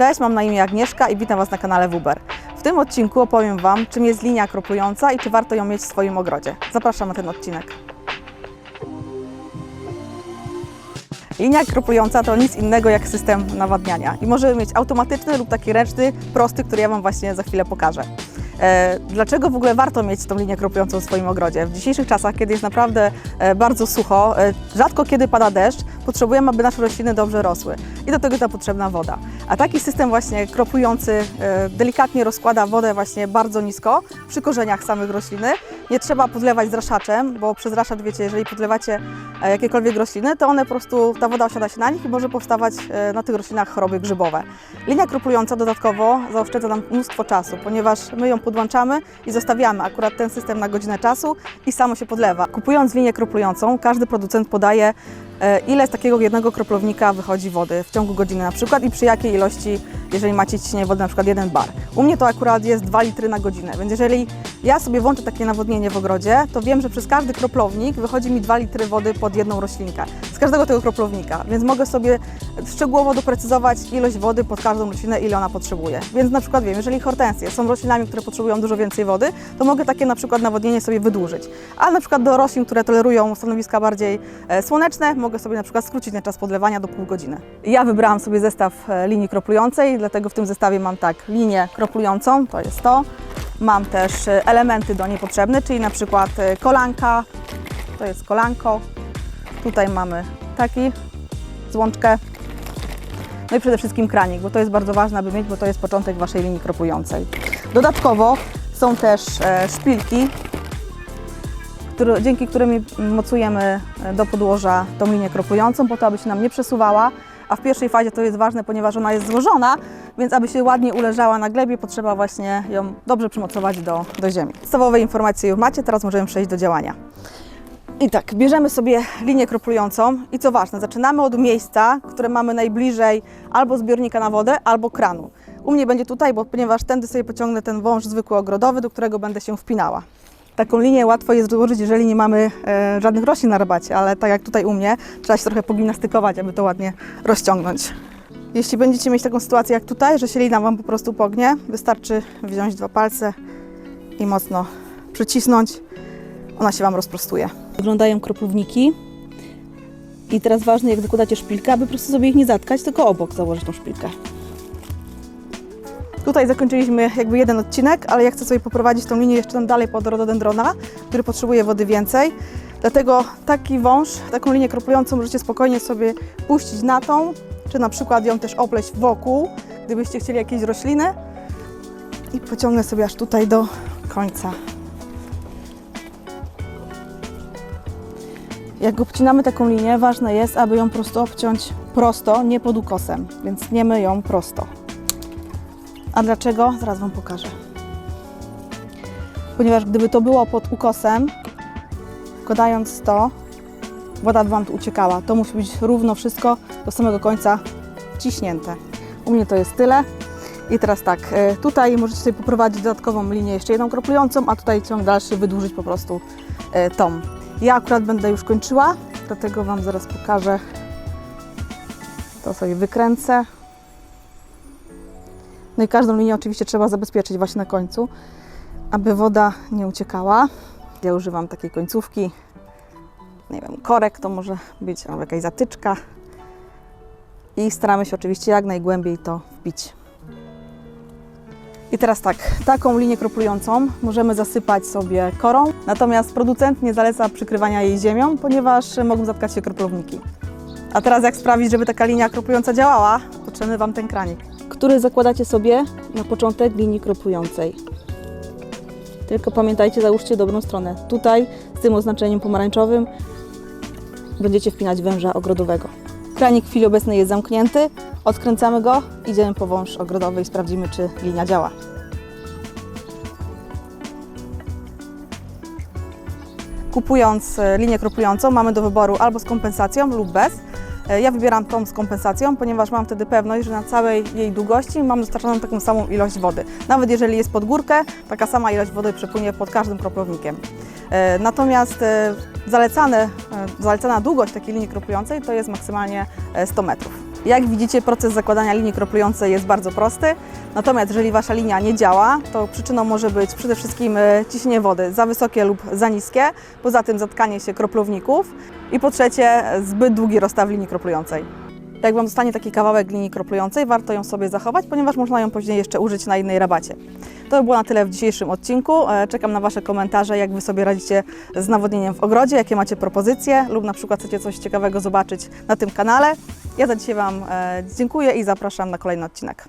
Cześć, mam na imię Agnieszka i witam Was na kanale Wuber. W tym odcinku opowiem Wam, czym jest linia kropująca i czy warto ją mieć w swoim ogrodzie. Zapraszam na ten odcinek. Linia kropująca to nic innego jak system nawadniania i może mieć automatyczny lub taki ręczny, prosty, który ja Wam właśnie za chwilę pokażę. E, Dlaczego w ogóle warto mieć tą linię kropującą w swoim ogrodzie? W dzisiejszych czasach, kiedy jest naprawdę e, bardzo sucho, e, rzadko kiedy pada deszcz, potrzebujemy, aby nasze rośliny dobrze rosły i do tego nam potrzebna woda. A taki system właśnie kropujący e, delikatnie rozkłada wodę właśnie bardzo nisko przy korzeniach samych rośliny. Nie trzeba podlewać zraszaczem, bo przez raszacz, wiecie, jeżeli podlewacie e, jakiekolwiek rośliny, to one po prostu, ta woda osiada się na nich i może powstawać e, na tych roślinach choroby grzybowe. Linia kroplująca dodatkowo zaoszczędza nam mnóstwo czasu, ponieważ my ją podłączamy i zostawiamy akurat ten system na godzinę czasu i samo się podlewa. Kupując linię kroplującą, każdy producent podaje ile z takiego jednego kroplownika wychodzi wody w ciągu godziny na przykład i przy jakiej ilości, jeżeli macie ciśnienie wody na przykład jeden bar. U mnie to akurat jest 2 litry na godzinę, więc jeżeli ja sobie włączę takie nawodnienie w ogrodzie, to wiem, że przez każdy kroplownik wychodzi mi 2 litry wody pod jedną roślinkę. Każdego tego kroplownika, więc mogę sobie szczegółowo doprecyzować ilość wody pod każdą roślinę, ile ona potrzebuje. Więc na przykład wiem, jeżeli hortensje są roślinami, które potrzebują dużo więcej wody, to mogę takie na przykład nawodnienie sobie wydłużyć. A na przykład do roślin, które tolerują stanowiska bardziej e, słoneczne, mogę sobie na przykład skrócić ten czas podlewania do pół godziny. Ja wybrałam sobie zestaw e, linii kroplującej, dlatego w tym zestawie mam tak linię kroplującą, to jest to. Mam też e, elementy do niej potrzebne, czyli na przykład kolanka, to jest kolanko. Tutaj mamy taki złączkę. No i przede wszystkim kranik, bo to jest bardzo ważne, aby mieć, bo to jest początek Waszej linii kropującej. Dodatkowo są też e, szpilki, dzięki którym mocujemy e, do podłoża tą linię kropującą, po to, aby się nam nie przesuwała, a w pierwszej fazie to jest ważne, ponieważ ona jest złożona, więc aby się ładnie uleżała na glebie, potrzeba właśnie ją dobrze przymocować do, do ziemi. Podstawowe informacje już macie, teraz możemy przejść do działania. I tak, bierzemy sobie linię kroplującą i co ważne, zaczynamy od miejsca, które mamy najbliżej albo zbiornika na wodę, albo kranu. U mnie będzie tutaj, bo ponieważ tędy sobie pociągnę ten wąż zwykły ogrodowy, do którego będę się wpinała. Taką linię łatwo jest złożyć, jeżeli nie mamy e, żadnych roślin na rabacie, ale tak jak tutaj u mnie, trzeba się trochę pogimnastykować, aby to ładnie rozciągnąć. Jeśli będziecie mieć taką sytuację jak tutaj, że się lina Wam po prostu pognie, wystarczy wziąć dwa palce i mocno przycisnąć, ona się Wam rozprostuje. Wyglądają kroplówniki. I teraz ważne, jak zakładacie szpilkę, aby po prostu sobie ich nie zatkać, tylko obok założyć tą szpilkę. Tutaj zakończyliśmy jakby jeden odcinek, ale ja chcę sobie poprowadzić tą linię jeszcze tam dalej pod rododendrona, który potrzebuje wody więcej. Dlatego taki wąż, taką linię kroplującą możecie spokojnie sobie puścić na tą, czy na przykład ją też opleść wokół, gdybyście chcieli jakieś rośliny. I pociągnę sobie aż tutaj do końca. Jak obcinamy taką linię, ważne jest, aby ją po prostu obciąć prosto, nie pod ukosem, więc tniemy ją prosto. A dlaczego? Zaraz Wam pokażę. Ponieważ gdyby to było pod ukosem, wkładając to, woda by Wam tu uciekała. To musi być równo wszystko do samego końca wciśnięte. U mnie to jest tyle. I teraz tak, e, tutaj możecie sobie poprowadzić dodatkową linię, jeszcze jedną kroplującą, a tutaj ciąg dalszy wydłużyć po prostu e, tą. Ja akurat będę już kończyła, dlatego Wam zaraz pokażę. To sobie wykręcę. No i każdą linię oczywiście trzeba zabezpieczyć właśnie na końcu, aby woda nie uciekała. Ja używam takiej końcówki, nie wiem, korek to może być, albo jakaś zatyczka. I staramy się oczywiście jak najgłębiej to wbić. I teraz tak, taką linię kroplującą możemy zasypać sobie korą, natomiast producent nie zaleca przykrywania jej ziemią, ponieważ mogą zatkać się kroplowniki. A teraz jak sprawić, żeby taka linia kroplująca działała? Potrzebny Wam ten kranik, który zakładacie sobie na początek linii kroplującej. Tylko pamiętajcie, załóżcie dobrą stronę. Tutaj z tym oznaczeniem pomarańczowym będziecie wpinać węża ogrodowego. Kranik w chwili obecnej jest zamknięty, odkręcamy go, idziemy po wąż ogrodowy i sprawdzimy, czy linia działa. Kupując e, linię kroplującą mamy do wyboru albo z kompensacją lub bez. E, Ja wybieram tą z kompensacją, ponieważ mam wtedy pewność, że na całej jej długości mam dostarczoną taką samą ilość wody. Nawet jeżeli jest pod górkę, taka sama ilość wody przepłynie pod każdym kroplownikiem. E, Natomiast zalecane, zalecana długość takiej linii kroplującej to jest maksymalnie e, 100 metrów. Jak widzicie, proces zakładania linii kroplującej jest bardzo prosty. Natomiast jeżeli Wasza linia nie działa, to przyczyną może być przede wszystkim e, ciśnienie wody za wysokie lub za niskie, poza tym zatkanie się kroplowników i po trzecie zbyt długi rozstaw linii kroplującej. Jak Wam zostanie taki kawałek linii kroplującej, warto ją sobie zachować, ponieważ można ją później jeszcze użyć na innej rabacie. To by było na tyle w dzisiejszym odcinku. E, Czekam na Wasze komentarze, jak Wy sobie radzicie z nawodnieniem w ogrodzie, jakie macie propozycje lub na przykład chcecie coś ciekawego zobaczyć na tym kanale. Ja za dzisiaj Wam e, dziękuję i zapraszam na kolejny odcinek.